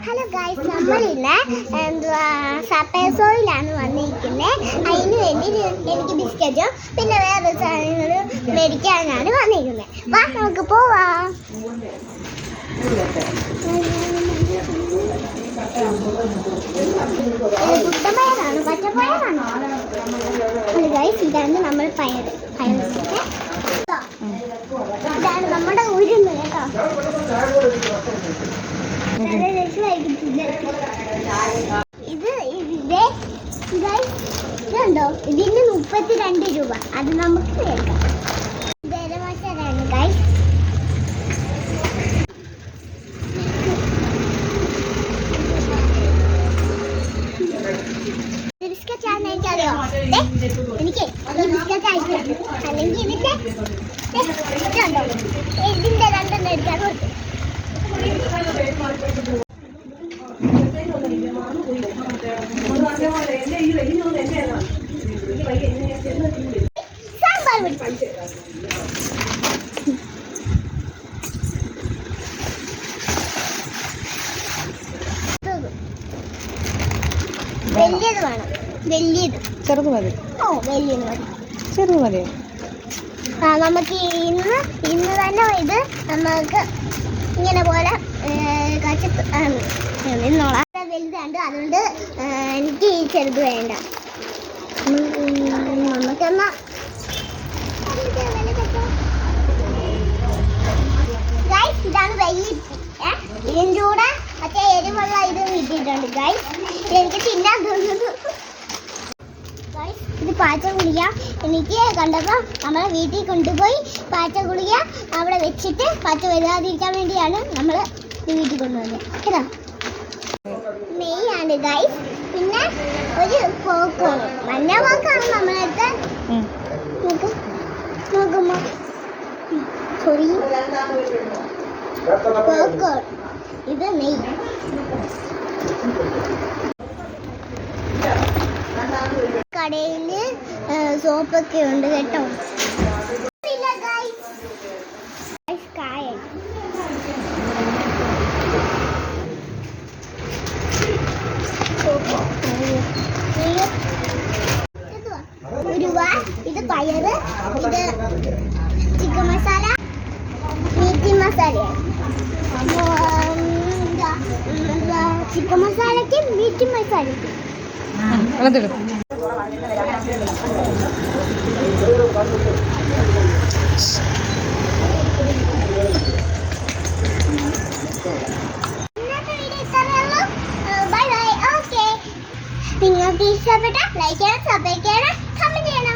Hello guys നമ്മൾ ഇന്ന് എന്തുവാ സപ്പേസോയിലാണ് വന്നിരിക്കുന്നത് അതിന് വേണ്ടി എനിക്ക് ബിസ്ക്കറ്റും പിന്നെ വേറെ സാധനങ്ങളും മേടിക്കാനാണ് വന്നിരിക്കുന്നത് വാ നമുക്ക് പോവാ. ഇത് പച്ചപ്പയറാണോ ഗായ്സ് ഇതാണ് നമ്മൾ പയർ പയർ ഇതാണ് നമ്മുടെ ഉരുന്ന് കേട്ടോ. ഇത് ഇതിന്റെ ഇതുണ്ടോ? ഇതിന് മുപ്പത്തിരണ്ട് രൂപ. അത് നമുക്ക് കേൾക്കാം ഗരമസാലാണ് ഗൈസ് ബിസ്ക്കറ്റ് ആണെന്ന് എനിക്കറിയോ. എനിക്ക് ഈ ബിസ്ക്കറ്റ് ആയിട്ട് അല്ലെങ്കിൽ ഇതിന്റെ ഇതിന്റെ രണ്ടെണ്ണം എടുക്കാൻ വലിയത് വേണം. വലിയത്. ചെറുത് മതി. ഓ വലിയത് മതി. ചെറുത് മതി. ആ നമുക്ക് ഇന്ന് ഇന്ന് തന്നെ ഇത് നമുക്ക് ഇങ്ങനെ പോലെ കച്ച നിന്നോളാം ചെറുത് വേണ്ട. നമുക്കെന്നാ. ഇതാണ് വലിയ ഇതിന്റെ കൂടെ മറ്റേ എരിവുള്ള ഇത് കിട്ടിയിട്ടുണ്ട്. ഗൈസ് എനിക്ക് തിന്നാൻ തോന്നുന്നു. ഇത് പാച്ച ഗുളിക എനിക്ക് കണ്ടപ്പോൾ നമ്മളെ വീട്ടിൽ കൊണ്ടുപോയി പാച്ച ഗുളിക അവിടെ വെച്ചിട്ട് പാച്ച വരാതിരിക്കാൻ വേണ്ടിയാണ് നമ്മൾ വീട്ടിൽ കൊണ്ടുവന്നത്. കേട്ടോ? ആണ് ഗൈസ് പിന്നെ നമ്മളടുത്ത് സോറി പോക്കോൺ ഇത് നെയ് കടയിൽ സോപ്പൊക്കെ ഉണ്ട് കേട്ടോ. പയറ് ഇത് chicken masala meat masala chicken മസാലയ്ക്ക് മീറ്റ് മസാലയ്ക്ക്. നിങ്ങൾക്ക് ഇഷ്ടപ്പെട്ട ലൈക്ക് ചെയ്യണം സബ്സ്ക്രൈബ് ചെയ്യണം കമന്റ് ചെയ്യണം.